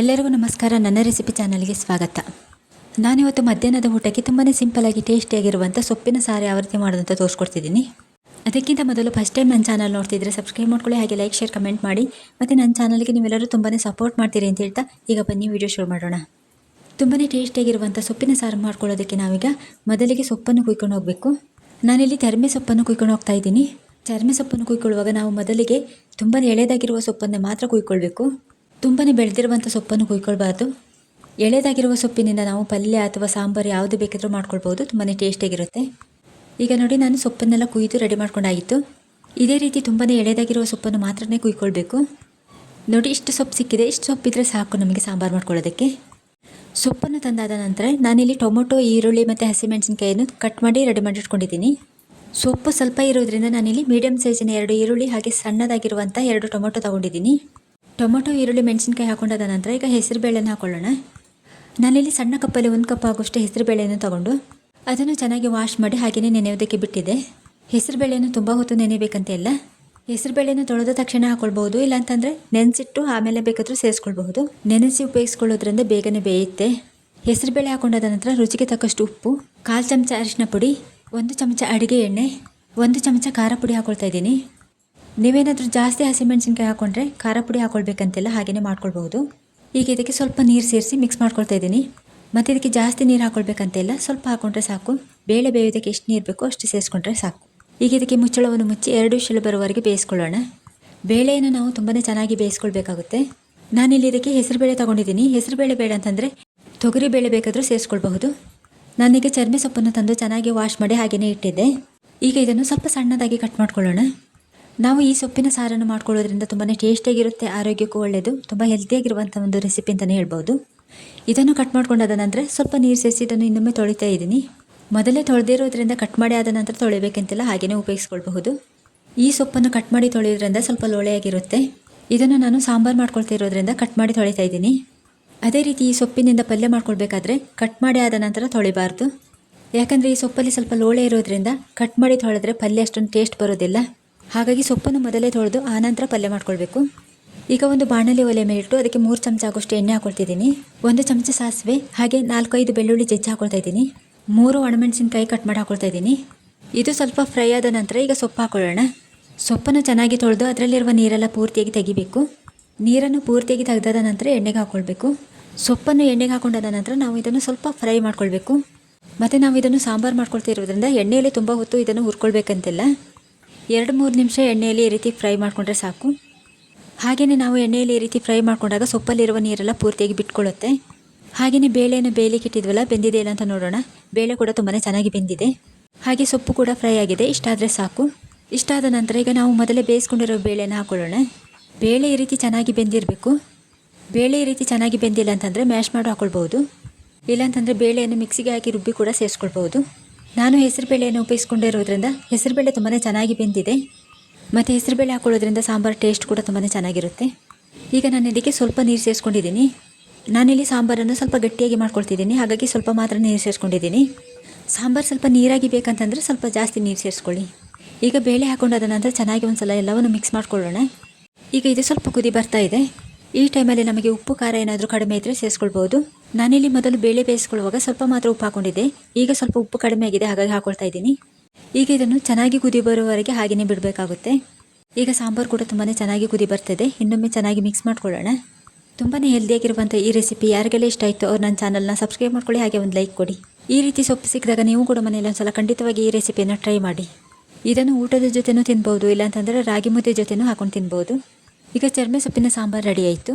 ಎಲ್ಲರಿಗೂ ನಮಸ್ಕಾರ. ನನ್ನ ರೆಸಿಪಿ ಚಾನಲ್ಗೆ ಸ್ವಾಗತ. ನಾನಿವತ್ತು ಮಧ್ಯಾಹ್ನದ ಊಟಕ್ಕೆ ತುಂಬಾ ಸಿಂಪಲಾಗಿ ಟೇಸ್ಟಿಯಾಗಿರುವಂಥ ಸೊಪ್ಪಿನ ಸಾರು ಯಾವ ರೀತಿ ಮಾಡೋದಂತ ತೋರಿಸ್ಕೊಡ್ತಿದ್ದೀನಿ. ಅದಕ್ಕಿಂತ ಮೊದಲು ಫಸ್ಟ್ ಟೈಮ್ ನನ್ನ ಚಾನಲ್ ನೋಡ್ತಿದ್ರೆ ಸಬ್ಸ್ಕ್ರೈಬ್ ಮಾಡ್ಕೊಳ್ಳಿ, ಹಾಗೆ ಲೈಕ್, ಶೇರ್, ಕಮೆಂಟ್ ಮಾಡಿ. ಮತ್ತು ನನ್ನ ಚಾನಲ್ಗೆ ನೀವೆಲ್ಲರೂ ತುಂಬಾ ಸಪೋರ್ಟ್ ಮಾಡ್ತೀರಿ ಅಂತ ಹೇಳ್ತಾ ಈಗ ಬನ್ನಿ ವಿಡಿಯೋ ಶುರು ಮಾಡೋಣ. ತುಂಬಾ ಟೇಸ್ಟಿಯಾಗಿರುವಂಥ ಸೊಪ್ಪಿನ ಸಾರು ಮಾಡ್ಕೊಳ್ಳೋದಕ್ಕೆ ನಾವೀಗ ಮೊದಲಿಗೆ ಸೊಪ್ಪನ್ನು ಕುಯ್ಕೊಂಡು ಹೋಗಬೇಕು. ನಾನಿಲ್ಲಿ ತೆರಮೆ ಸೊಪ್ಪನ್ನು ಕುಯ್ಕೊಂಡು ಹೋಗ್ತಾ ಇದ್ದೀನಿ. ಚರ್ಮೆ ಸೊಪ್ಪನ್ನು ಕುಯ್ಕೊಳ್ಳುವಾಗ ನಾವು ಮೊದಲಿಗೆ ತುಂಬಾ ಎಳೆದಾಗಿರುವ ಸೊಪ್ಪನ್ನು ಮಾತ್ರ ಕುಯ್ಕೊಳ್ಬೇಕು. ತುಂಬಾ ಬೆಳೆದಿರುವಂಥ ಸೊಪ್ಪನ್ನು ಕುಯ್ಕೊಳ್ಬಾರ್ದು ಎಳೆದಾಗಿರುವ ಸೊಪ್ಪಿನಿಂದ ನಾವು ಪಲ್ಯ ಅಥವಾ ಸಾಂಬಾರು ಯಾವುದು ಬೇಕಿದ್ರೂ ಮಾಡ್ಕೊಳ್ಬೋದು ತುಂಬಾ ಟೇಸ್ಟಿಯಾಗಿರುತ್ತೆ ಈಗ ನೋಡಿ ನಾನು ಸೊಪ್ಪನ್ನೆಲ್ಲ ಕುಯ್ದು ರೆಡಿ ಮಾಡ್ಕೊಂಡಾಗಿತ್ತು. ಇದೇ ರೀತಿ ತುಂಬಾ ಎಳೆದಾಗಿರುವ ಸೊಪ್ಪನ್ನು ಮಾತ್ರನೇ ಕುಯ್ಕೊಳ್ಬೇಕು. ನೋಡಿ ಇಷ್ಟು ಸೊಪ್ಪು ಸಿಕ್ಕಿದೆ, ಇಷ್ಟು ಸೊಪ್ಪಿದ್ರೆ ಸಾಕು ನಮಗೆ ಸಾಂಬಾರು ಮಾಡ್ಕೊಳ್ಳೋದಕ್ಕೆ. ಸೊಪ್ಪನ್ನು ತಂದಾದ ನಂತರ ನಾನಿಲ್ಲಿ ಟೊಮೊಟೊ, ಈರುಳ್ಳಿ ಮತ್ತು ಹಸಿಮೆಣಸಿನ್ಕಾಯನ್ನು ಕಟ್ ಮಾಡಿ ರೆಡಿ ಮಾಡಿಟ್ಕೊಂಡಿದ್ದೀನಿ. ಸೊಪ್ಪು ಸ್ವಲ್ಪ ಇರೋದ್ರಿಂದ ನಾನಿಲ್ಲಿ ಮೀಡಿಯಮ್ ಸೈಜಿನ ಎರಡು ಈರುಳ್ಳಿ ಹಾಗೆ ಸಣ್ಣದಾಗಿರುವಂಥ ಎರಡು ಟೊಮೊಟೊ ತೊಗೊಂಡಿದ್ದೀನಿ. ಟೊಮೊಟೊ, ಈರುಳ್ಳಿ, ಮೆಣಸಿನ್ಕಾಯಿ ಹಾಕೊಂಡಾದ ನಂತರ ಈಗ ಹೆಸರು ಬೇಳೆನ ಹಾಕೊಳ್ಳೋಣ. ನಾನಿಲ್ಲಿ ಸಣ್ಣ ಕಪ್ಪಲ್ಲಿ ಒಂದು ಕಪ್ ಆಗುವಷ್ಟು ಹೆಸರು ಬೇಳೆಯನ್ನು ತಗೊಂಡು ಅದನ್ನು ಚೆನ್ನಾಗಿ ವಾಶ್ ಮಾಡಿ ಹಾಗೆಯೇ ನೆನೆಯೋದಕ್ಕೆ ಬಿಟ್ಟಿದೆ ಹೆಸರು ಬೇಳೆಯನ್ನು ತುಂಬ ಹೊತ್ತು ನೆನೆಬೇಕಂತ ಇಲ್ಲ ಹೆಸರು ಬೇಳೆಯನ್ನು ತೊಳೆದ ತಕ್ಷಣ ಹಾಕೊಳ್ಬಹುದು, ಇಲ್ಲಾಂತಂದರೆ ನೆನೆಸಿಟ್ಟು ಆಮೇಲೆ ಬೇಕಾದರೂ ಸೇರಿಸ್ಕೊಳ್ಬಹುದು. ನೆನೆಸಿ ಉಪಯೋಗಿಸ್ಕೊಳ್ಳೋದ್ರಿಂದ ಬೇಗನೆ ಬೇಯುತ್ತೆ. ಹೆಸರು ಬೇಳೆ ಹಾಕೊಂಡಾದ ನಂತರ ರುಚಿಗೆ ತಕ್ಕಷ್ಟು ಉಪ್ಪು, ಕಾಲು ಚಮಚ ಅರಿಶಿನ ಪುಡಿ, ಒಂದು ಚಮಚ ಅಡುಗೆ ಎಣ್ಣೆ, ಒಂದು ಚಮಚ ಖಾರ ಪುಡಿ ಹಾಕೊಳ್ತಾ ಇದ್ದೀನಿ. ನೀವೇನಾದರೂ ಜಾಸ್ತಿ ಹಸಿಮೆಣಸಿನ್ಕಾಯಿ ಹಾಕೊಂಡ್ರೆ ಖಾರ ಪುಡಿ ಹಾಕ್ಕೊಳ್ಬೇಕಂತೆಲ್ಲ ಹಾಗೆಯೇ ಮಾಡ್ಕೊಳ್ಬಹುದು. ಈಗ ಇದಕ್ಕೆ ಸ್ವಲ್ಪ ನೀರು ಸೇರಿಸಿ ಮಿಕ್ಸ್ ಮಾಡ್ಕೊಳ್ತಾ ಇದ್ದೀನಿ. ಮತ್ತು ಇದಕ್ಕೆ ಜಾಸ್ತಿ ನೀರು ಹಾಕ್ಕೊಳ್ಬೇಕಂತೆಲ್ಲ ಸ್ವಲ್ಪ ಹಾಕೊಂಡ್ರೆ ಸಾಕು. ಬೇಳೆ ಬೇಯೋದಕ್ಕೆ ಎಷ್ಟು ನೀರು ಬೇಕೋ ಅಷ್ಟು ಸೇರಿಸ್ಕೊಂಡ್ರೆ ಸಾಕು. ಈಗ ಇದಕ್ಕೆ ಮುಚ್ಚಳವನ್ನು ಮುಚ್ಚಿ ಎರಡು ವಿಷಲು ಬರುವವರೆಗೆ ಬೇಯಿಸ್ಕೊಳ್ಳೋಣ. ಬೇಳೆಯನ್ನು ನಾವು ತುಂಬಾ ಚೆನ್ನಾಗಿ ಬೇಯಿಸ್ಕೊಳ್ಬೇಕಾಗುತ್ತೆ. ನಾನಿಲ್ಲಿ ಇದಕ್ಕೆ ಹೆಸರುಬೇಳೆ ತೊಗೊಂಡಿದ್ದೀನಿ. ಹೆಸರುಬೇಳೆ ಬೇಡ ಅಂತಂದರೆ ತೊಗರಿ ಬೇಳೆ ಬೇಕಾದರೂ ಸೇರಿಸ್ಕೊಳ್ಬಹುದು. ನಾನೀಗ ಚರ್ಮೆ ಸೊಪ್ಪನ್ನು ತಂದು ಚೆನ್ನಾಗಿ ವಾಶ್ ಮಾಡಿ ಹಾಗೆಯೇ ಇಟ್ಟಿದ್ದೆ. ಈಗ ಇದನ್ನು ಸ್ವಲ್ಪ ಸಣ್ಣದಾಗಿ ಕಟ್ ಮಾಡ್ಕೊಳ್ಳೋಣ. ನಾವು ಈ ಸೊಪ್ಪಿನ ಸಾರನ್ನು ಮಾಡ್ಕೊಳ್ಳೋದ್ರಿಂದ ತುಂಬಾ ಟೇಸ್ಟಿಯಾಗಿರುತ್ತೆ ಆರೋಗ್ಯಕ್ಕೂ ಒಳ್ಳೆಯದು ತುಂಬ ಹೆಲ್ತಿಯಾಗಿರುವಂಥ ಒಂದು ರೆಸಿಪಿ ಅಂತಲೇ ಹೇಳ್ಬೋದು. ಇದನ್ನು ಕಟ್ ಮಾಡ್ಕೊಂಡಾದ ನಂತರ ಸ್ವಲ್ಪ ನೀರು ಸೇರಿಸಿ ಇದನ್ನು ಇನ್ನೊಮ್ಮೆ ತೊಳಿತಾ ಇದ್ದೀನಿ. ಮೊದಲೇ ತೊಳೆದಿರೋದ್ರಿಂದ ಕಟ್ ಮಾಡಿ ಆದ ನಂತರ ತೊಳಿಬೇಕಂತೆಲ್ಲ ಹಾಗೆಯೇ ಉಪಯೋಗಿಸ್ಕೊಳ್ಬಹುದು. ಈ ಸೊಪ್ಪನ್ನು ಕಟ್ ಮಾಡಿ ತೊಳೆಯೋದ್ರಿಂದ ಸ್ವಲ್ಪ ಲೋಳೆಯಾಗಿರುತ್ತೆ ಇದನ್ನು ನಾನು ಸಾಂಬಾರು ಮಾಡ್ಕೊಳ್ತಾ ಇರೋದ್ರಿಂದ ಕಟ್ ಮಾಡಿ ತೊಳಿತಾ ಇದ್ದೀನಿ. ಅದೇ ರೀತಿ ಈ ಸೊಪ್ಪಿನಿಂದ ಪಲ್ಯ ಮಾಡ್ಕೊಳ್ಬೇಕಾದ್ರೆ ಕಟ್ ಮಾಡಿ ಆದ ನಂತರ ತೊಳಿಬಾರ್ದು. ಯಾಕಂದರೆ ಈ ಸೊಪ್ಪಲ್ಲಿ ಸ್ವಲ್ಪ ಲೋಳೆ ಇರೋದ್ರಿಂದ ಕಟ್ ಮಾಡಿ ತೊಳೆದ್ರೆ ಪಲ್ಯ ಅಷ್ಟೊಂದು ಟೇಸ್ಟ್ ಬರೋದಿಲ್ಲ. ಹಾಗಾಗಿ ಸೊಪ್ಪನ್ನು ಮೊದಲೇ ತೊಳೆದು ಆನಂತರ ಪಲ್ಯ ಮಾಡ್ಕೊಳ್ಬೇಕು. ಈಗ ಒಂದು ಬಾಣಲೆ ಒಲೆ ಮೇಲಿಟ್ಟು ಅದಕ್ಕೆ ಮೂರು ಚಮಚ ಆಗೋಷ್ಟು ಎಣ್ಣೆ ಹಾಕೊಳ್ತಿದ್ದೀನಿ. ಒಂದು ಚಮಚ ಸಾಸಿವೆ, ಹಾಗೆ ನಾಲ್ಕೈದು ಬೆಳ್ಳುಳ್ಳಿ ಜಜ್ಜಿ ಹಾಕೊಳ್ತಾ ಇದ್ದೀನಿ ಮೂರು ಒಣಮೆಣಸಿನಕಾಯಿ ಕಟ್ ಮಾಡಿ ಹಾಕೊಳ್ತಾ ಇದ್ದೀನಿ ಇದು ಸ್ವಲ್ಪ ಫ್ರೈ ಆದ ನಂತರ ಈಗ ಸೊಪ್ಪು ಹಾಕೊಳ್ಳೋಣ. ಸೊಪ್ಪನ್ನು ಚೆನ್ನಾಗಿ ತೊಳೆದು ಅದರಲ್ಲಿರುವ ನೀರೆಲ್ಲ ಪೂರ್ತಿಯಾಗಿ ತೆಗಿಬೇಕು. ನೀರನ್ನು ಪೂರ್ತಿಯಾಗಿ ತೆಗೆದಾದ ನಂತರ ಎಣ್ಣೆಗೆ ಹಾಕ್ಕೊಳ್ಬೇಕು ಸೊಪ್ಪನ್ನು ಎಣ್ಣೆಗೆ ಹಾಕೊಂಡಾದ ನಂತರ ನಾವು ಇದನ್ನು ಸ್ವಲ್ಪ ಫ್ರೈ ಮಾಡ್ಕೊಳ್ಬೇಕು. ಮತ್ತು ನಾವು ಇದನ್ನು ಸಾಂಬಾರು ಮಾಡ್ಕೊಳ್ತಾ ಇರೋದ್ರಿಂದ ಎಣ್ಣೆಯಲ್ಲಿ ತುಂಬ ಹೊತ್ತು ಇದನ್ನು ಹುರ್ಕೊಳ್ಬೇಕಂತಿಲ್ಲ. ಎರಡು ಮೂರು ನಿಮಿಷ ಎಣ್ಣೆಯಲ್ಲಿ ಈ ರೀತಿ ಫ್ರೈ ಮಾಡಿಕೊಂಡ್ರೆ ಸಾಕು. ಹಾಗೆಯೇ ನಾವು ಎಣ್ಣೆಯಲ್ಲಿ ಈ ರೀತಿ ಫ್ರೈ ಮಾಡಿಕೊಂಡಾಗ ಸೊಪ್ಪಲ್ಲಿರುವ ನೀರೆಲ್ಲ ಪೂರ್ತಿಯಾಗಿ ಬಿಟ್ಕೊಳ್ಳುತ್ತೆ. ಹಾಗೆಯೇ ಬೇಳೆಯನ್ನು ಬೇಯಲಿಕ್ಕೆ ಇಟ್ಟಿದ್ವಲ್ಲ, ಬೆಂದಿದೆ ಇಲ್ಲ ಅಂತ ನೋಡೋಣ. ಬೇಳೆ ಕೂಡ ತುಂಬಾ ಚೆನ್ನಾಗಿ ಬೆಂದಿದೆ. ಹಾಗೆ ಸೊಪ್ಪು ಕೂಡ ಫ್ರೈ ಆಗಿದೆ, ಇಷ್ಟಾದರೆ ಸಾಕು. ಇಷ್ಟಾದ ನಂತರ ಈಗ ನಾವು ಮೊದಲೇ ಬೇಯಿಸ್ಕೊಂಡಿರೋ ಬೇಳೆನ ಹಾಕೊಳ್ಳೋಣ. ಬೇಳೆ ಈ ರೀತಿ ಚೆನ್ನಾಗಿ ಬೆಂದಿರಬೇಕು. ಬೇಳೆ ಈ ರೀತಿ ಚೆನ್ನಾಗಿ ಬೆಂದಿಲ್ಲ ಅಂತಂದರೆ ಮ್ಯಾಶ್ ಮಾಡಿ ಹಾಕೊಳ್ಬೋದು ಇಲ್ಲಾಂತಂದರೆ ಬೇಳೆಯನ್ನು ಮಿಕ್ಸಿಗೆ ಹಾಕಿ ರುಬ್ಬಿ ಕೂಡ ಸೇರಿಸ್ಕೊಳ್ಬೋದು ನಾನು ಹೆಸರುಬೇಳೆಯನ್ನು ಉಪಯೋಗಿಸ್ಕೊಂಡಿರೋದ್ರಿಂದ ಹೆಸರುಬೇಳೆ ತುಂಬಾ ಚೆನ್ನಾಗಿ ಬೆಂದಿದೆ. ಮತ್ತು ಹೆಸರುಬೇಳೆ ಹಾಕೊಳ್ಳೋದ್ರಿಂದ ಸಾಂಬಾರು ಟೇಸ್ಟ್ ಕೂಡ ತುಂಬಾ ಚೆನ್ನಾಗಿರುತ್ತೆ. ಈಗ ನಾನು ಇದಕ್ಕೆ ಸ್ವಲ್ಪ ನೀರು ಸೇರಿಸ್ಕೊಂಡಿದ್ದೀನಿ. ನಾನಿಲ್ಲಿ ಸಾಂಬಾರನ್ನು ಸ್ವಲ್ಪ ಗಟ್ಟಿಯಾಗಿ ಮಾಡ್ಕೊಳ್ತಿದ್ದೀನಿ. ಹಾಗಾಗಿ ಸ್ವಲ್ಪ ಮಾತ್ರ ನೀರು ಸೇರಿಸ್ಕೊಂಡಿದ್ದೀನಿ. ಸಾಂಬಾರು ಸ್ವಲ್ಪ ನೀರಾಗಿ ಬೇಕಂತಂದರೆ ಸ್ವಲ್ಪ ಜಾಸ್ತಿ ನೀರು ಸೇರಿಸ್ಕೊಳ್ಳಿ. ಈಗ ಬೇಳೆ ಹಾಕೊಂಡಾದ ನಂತರ ಚೆನ್ನಾಗಿ ಒಂದು ಸಲ ಎಲ್ಲವನ್ನು ಮಿಕ್ಸ್ ಮಾಡ್ಕೊಳ್ಳೋಣ. ಈಗ ಇದು ಸ್ವಲ್ಪ ಕುದಿ ಬರ್ತಾ ಇದೆ. ಈ ಟೈಮಲ್ಲಿ ನಮಗೆ ಉಪ್ಪು, ಖಾರ ಏನಾದರೂ ಕಡಿಮೆ ಇದ್ದರೆ ಸೇರಿಸ್ಕೊಳ್ಬೋದು. ನಾನಿಲ್ಲಿ ಮೊದಲು ಬೇಳೆ ಬೇಯಿಸ್ಕೊಳ್ಳುವಾಗ ಸ್ವಲ್ಪ ಮಾತ್ರ ಉಪ್ಪು ಹಾಕೊಂಡಿದ್ದೆ. ಈಗ ಸ್ವಲ್ಪ ಉಪ್ಪು ಕಡಿಮೆ ಆಗಿದೆ, ಹಾಗಾಗಿ ಹಾಕೊಳ್ತಾ ಇದ್ದೀನಿ. ಈಗ ಇದನ್ನು ಚೆನ್ನಾಗಿ ಕುದಿ ಬರೋವರೆಗೆ ಹಾಗೆಯೇ ಬಿಡಬೇಕಾಗುತ್ತೆ. ಈಗ ಸಾಂಬಾರು ಕೂಡ ತುಂಬಾ ಚೆನ್ನಾಗಿ ಕುದಿ ಬರ್ತದೆ. ಇನ್ನೊಮ್ಮೆ ಚೆನ್ನಾಗಿ ಮಿಕ್ಸ್ ಮಾಡ್ಕೊಳ್ಳೋಣ. ತುಂಬಾ ಹೆಲ್ದಿಯಾಗಿರುವಂಥ ಈ ರೆಸಿಪಿ ಯಾರಿಗೆಲ್ಲ ಇಷ್ಟ ಆಯಿತು ಅವ್ರು ನನ್ನ ಚಾನಲ್ನ ಸಬ್ಸ್ಕ್ರೈಬ್ ಮಾಡ್ಕೊಳ್ಳಿ, ಹಾಗೆ ಒಂದು ಲೈಕ್ ಕೊಡಿ. ಈ ರೀತಿ ಸೊಪ್ಪು ಸಿಕ್ಕಿದಾಗ ನೀವು ಕೂಡ ಮನೆಯಲ್ಲಿ ಒಂದ್ಸಲ ಖಂಡಿತವಾಗಿ ಈ ರೆಸಿಪಿಯನ್ನು ಟ್ರೈ ಮಾಡಿ. ಇದನ್ನು ಊಟದ ಜೊತೆನೂ ತಿನ್ಬೋದು, ಇಲ್ಲಾಂತಂದರೆ ರಾಗಿ ಮುದ್ದೆ ಜೊತೆನೂ ಹಾಕೊಂಡು ತಿನ್ಬೋದು. ಈಗ ಚರ್ಮೆ ಸೊಪ್ಪಿನ ಸಾಂಬಾರು ರೆಡಿ ಆಯಿತು.